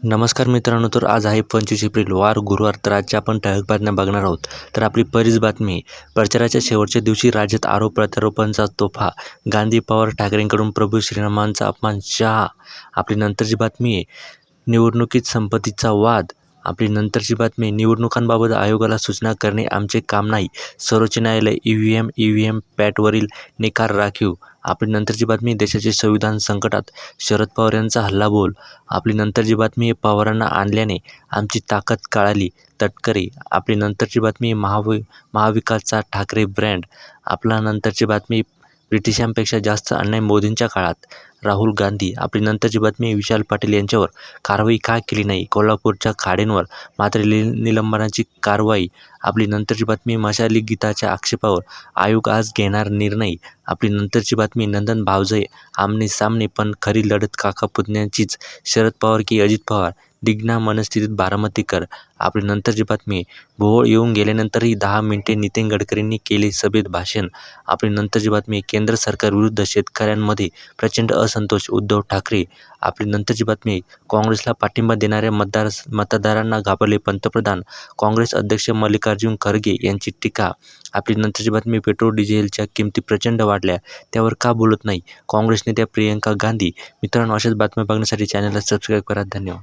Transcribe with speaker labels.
Speaker 1: नमस्कार मित्रांनो तर आज आहे पंचवीस एप्रिल वार गुरुवार तर आजच्या आपण ठळक बातम्या बघणार आहोत. तर आपली पहिलीच बातमी प्रचाराच्या शेवटच्या दिवशी राज्यात आरोप प्रत्यारोपांचा तोफा गांधी पवार ठाकरेंकडून प्रभू श्रीरामांचा अपमान शहा आपली नंतरची बातमी आहे निवडणुकीत संपत्तीचा वाद आपली नंतरची बातमी निवडणुकांबाबत आयोगाला सूचना करणे आमचे काम नाही. सर्वोच्च न्यायालय E V M E V M पॅटवरील निकाल राखीव. आपली नंतरची बातमी देशाचे संविधान संकटात. शरद पवार यांचा हल्लाबोल आपली नंतरची बातमी पवारांना आणल्याने आमची ताकद कळाली. तटकरे. आपली नंतरची बातमी महावि महाविकासचा ठाकरे ब्रँड. आपला नंतरची बातमी ब्रिटिशांपेक्षा जास्त अन्याय मोदींच्या काळात. राहुल गांधी. आपली नंतरची बातमी विशाल पाटील यांच्यावर. कारवाई का केली नाही? कोल्हापूरच्या खाडेंवर मात्र लि निलंबनाची कारवाई. आपली नंतरची बातमी मशाली गीताच्या आक्षेपावर. आयोग आज घेणार निर्णय. आपली नंतरची बातमी नंदन भावजय आमने सामने पण खरी लढत काका पुतण्याचीच. शरद पवार की अजित पवार? दिग्ना मनस्थितीत बारामतीकर आपली नंतरची बातमी भोवळ येऊन गेल्यानंतरही दहा मिनिटे नितीन गडकरींनी केले सभेत भाषण. आपली नंतरची बातमी केंद्र सरकारविरुद्ध शेतकऱ्यांमध्ये प्रचंड असंतोष उद्धव ठाकरे आपली नंतरची बातमी. काँग्रेसला पाठिंबा देणाऱ्या मतदार मतदारांना घाबरले पंतप्रधान. काँग्रेस अध्यक्ष मल्लिकार्जुन खरगे यांची टीका. आपली नंतरची बातमी पेट्रोल डिझेलच्या किमती प्रचंड वाढल्या. त्यावर का बोलत नाही? काँग्रेस नेत्या प्रियंका गांधी. मित्रांनो अशाच बातम्या बघण्यासाठी चॅनलला सबस्क्राईब करा. धन्यवाद.